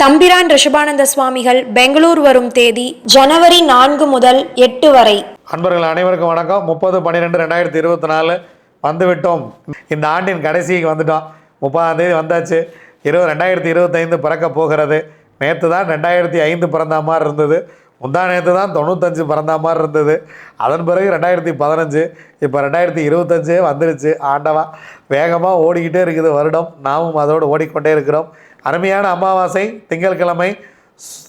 தம்பிரான் ரிஷபானந்த சுவாமிகள் பெங்களூர் வரும் தேதி ஜனவரி நான்கு முதல் எட்டு வரை. அன்பர்கள் அனைவருக்கும் வணக்கம். முப்பது பன்னிரெண்டு ரெண்டாயிரத்தி இருபத்தி நாலு வந்துவிட்டோம். இந்த ஆண்டின் கடைசிக்கு வந்துட்டோம். முப்பதாம் தேதி வந்தாச்சு. இருபது ரெண்டாயிரத்தி இருபத்தைந்து பிறக்க போகிறது. நேற்று தான் ரெண்டாயிரத்தி ஐந்து பிறந்த மாதிரி இருந்தது. முந்தா நேற்று தான் தொண்ணூத்தஞ்சு பிறந்த மாதிரி இருந்தது. அதன் பிறகு ரெண்டாயிரத்தி பதினஞ்சு இப்போ ரெண்டாயிரத்தி இருபத்தஞ்சு வந்துருச்சு. ஆண்டவா வேகமாக ஓடிக்கிட்டே இருக்குது வருடம். நாமும் அதோடு ஓடிக்கொண்டே இருக்கிறோம். அருமையான அமாவாசை திங்கட்கிழமை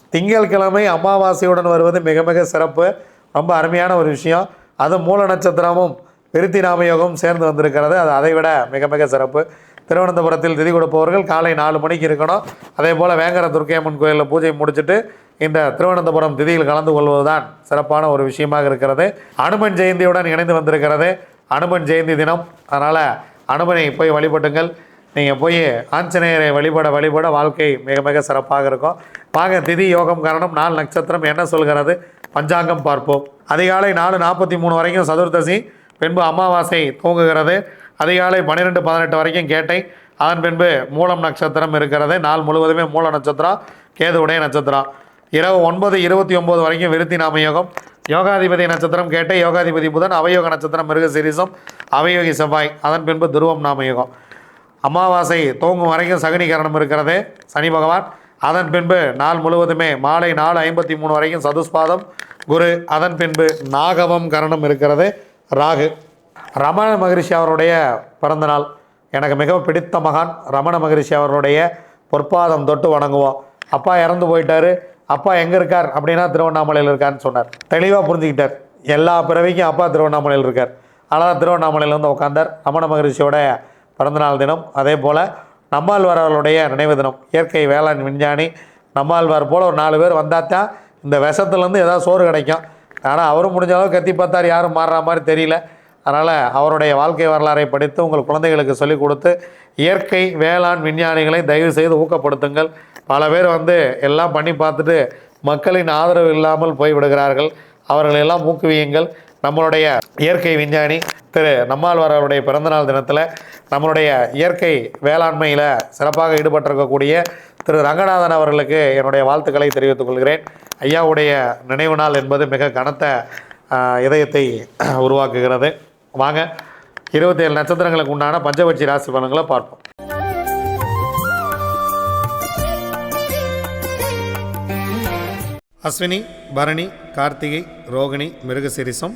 திங்கட்கிழமை அமாவாசையுடன் வருவது மிக மிக சிறப்பு. ரொம்ப அருமையான ஒரு விஷயம். அது மூல நட்சத்திரமும் விருத்தி நாமயோகம் சேர்ந்து வந்திருக்கிறது. அது அதை விட மிக மிக சிறப்பு. திருவனந்தபுரத்தில் திதி கொடுப்பவர்கள் காலை நாலு மணிக்கு இருக்கணும். அதே போல் வேங்கர துர்க்கையம்மன் கோயிலில் பூஜை முடிச்சுட்டு இந்த திருவனந்தபுரம் திதியில் கலந்து கொள்வதுதான் சிறப்பான ஒரு விஷயமாக இருக்கிறது. அனுமன் ஜெயந்தியுடன் இணைந்து வந்திருக்கிறது. அனுமன் ஜெயந்தி தினம். அதனால் அனுமனை போய் வழிபட்டுங்கள். நீங்கள் போய் ஆஞ்சநேயரை வழிபட வழிபட வாழ்க்கை மிக மிக சிறப்பாக இருக்கும். பாக திதி யோகம் காரணம் நாலு நட்சத்திரம் என்ன சொல்கிறது? பஞ்சாங்கம் பார்ப்போம். அதிகாலை நாலு நாற்பத்தி மூணு வரைக்கும் சதுர்தசி பின்பு அமாவாசை தூங்குகிறது. அதிகாலை பன்னிரெண்டு பதினெட்டு வரைக்கும் கேட்டை. அதன் பின்பு மூலம் நட்சத்திரம் இருக்கிறது. நாள் முழுவதுமே மூல நட்சத்திரம் கேதுவுடைய நட்சத்திரம் இரவு ஒன்பது இருபத்தி ஒம்பது வரைக்கும் விருத்தி நாம யோகம். யோகாதிபதி நட்சத்திரம் கேட்டை யோகாதிபதி புதன் அவயோக நட்சத்திரம் மிருக சிரீசம் அவயோகி செவ்வாய். அதன் பின்பு துருவம் நாம யோகம். அமாவாசை தூங்கும் வரைக்கும் சகுனிகரணம் இருக்கிறது. சனி பகவான். அதன் பின்பு நாள் முழுவதுமே மாலை நாலு ஐம்பத்தி மூணு வரைக்கும் சதுஸ்பாதம் குரு அதன் பின்பு நாகவம் கரணம் இருக்கிறது. ராகு. ரமண மகரிஷி அவருடைய பிறந்த நாள். எனக்கு மிகவும் பிடித்த மகான் ரமண மகரிஷி அவருடைய பொற்பாதம் தொட்டு வணங்குவோம் அப்பா இறந்து போயிட்டாரு. அப்பா எங்கே இருக்கார் அப்படின்னா திருவண்ணாமலையில் இருக்காருன்னு சொன்னார். தெளிவாக புரிஞ்சுக்கிட்டார். எல்லா பிறவிக்கும் அப்பா திருவண்ணாமலையில் இருக்கார். அதனால் திருவண்ணாமலையில் வந்து உட்காந்தார் ரமண மகரிஷியோட பிறந்தநாள் தினம். அதே போல் நம்மாழ்வரவர்களுடைய நினைவு தினம். இயற்கை வேளாண் விஞ்ஞானி நம்மாழ்வார் போல் ஒரு நாலு பேர் வந்தால் தான் இந்த விஷத்துலேருந்து ஏதாவது சோறு கிடைக்கும். ஆனால் அவரும் முடிஞ்ச அளவுக்கு கத்தி பார்த்தார் யாரும் மாறுற மாதிரி தெரியல. அதனால் அவருடைய வாழ்க்கை வரலாறை படித்து உங்கள் குழந்தைகளுக்கு சொல்லிக் கொடுத்து இயற்கை வேளாண் விஞ்ஞானிகளை தயவு செய்து ஊக்கப்படுத்துங்கள். பல பேர் வந்து எல்லாம் பண்ணி பார்த்துட்டு மக்களின் ஆதரவு இல்லாமல் போய்விடுகிறார்கள். அவர்களை எல்லாம் ஊக்குவியுங்கள். நம்மளுடைய இயற்கை விஞ்ஞானி திரு நம்மாழ்வார் அவருடைய பிறந்தநாள் தினத்தில் நம்மளுடைய இயற்கை வேளாண்மையில் சிறப்பாக ஈடுபட்டிருக்கக்கூடிய திரு ரங்கநாதன் அவர்களுக்கு என்னுடைய வாழ்த்துக்களை தெரிவித்துக் கொள்கிறேன். ஐயாவுடைய நினைவு நாள் என்பது மிக கனத்த இதயத்தை உருவாக்குகிறது. வாங்க இருபத்தேழு நட்சத்திரங்களுக்கு உண்டான பஞ்சபட்சி ராசி பலன்களை பார்ப்போம். அஸ்வினி பரணி கார்த்திகை ரோகிணி மிருகசிரிசம்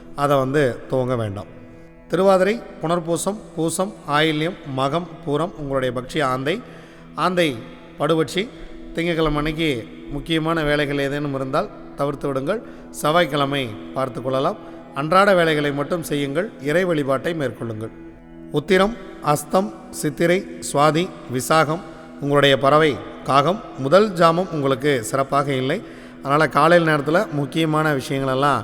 அதை வந்து துவங்க வேண்டாம். திருவாதிரை புனர்பூசம் பூசம் ஆயில்யம் மகம் பூரம் உங்களுடைய பக்ஷி ஆந்தை. ஆந்தை படுபட்சி திங்கட்கிழமை அன்னைக்கு முக்கியமான வேலைகள் ஏதேனும் இருந்தால் தவிர்த்து விடுங்கள். செவ்வாய்க்கிழமை பார்த்து கொள்ளலாம். அன்றாட வேலைகளை மட்டும் செய்யுங்கள். இறை வழிபாட்டை மேற்கொள்ளுங்கள். உத்திரம் அஸ்தம் சித்திரை சுவாதி விசாகம் உங்களுடைய பறவை காகம். முதல் ஜாமம் உங்களுக்கு சிறப்பாக இல்லை. அதனால் காலையில் நேரத்தில் முக்கியமான விஷயங்களெல்லாம்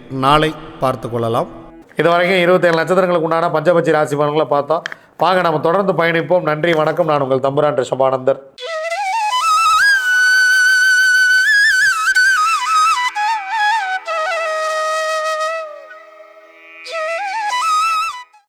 நாளை பார்த்து கொள்ளலாம். இதுவரைக்கும் இருபத்தேழு நட்சத்திரங்களுக்கு உண்டான பஞ்சபட்சி ராசி பலன்களை பார்த்தோம் வாங்க நம்ம தொடர்ந்து பயணிப்போம். நன்றி வணக்கம். நான் உங்கள் தம்புரான் ரிஷபானந்தர்.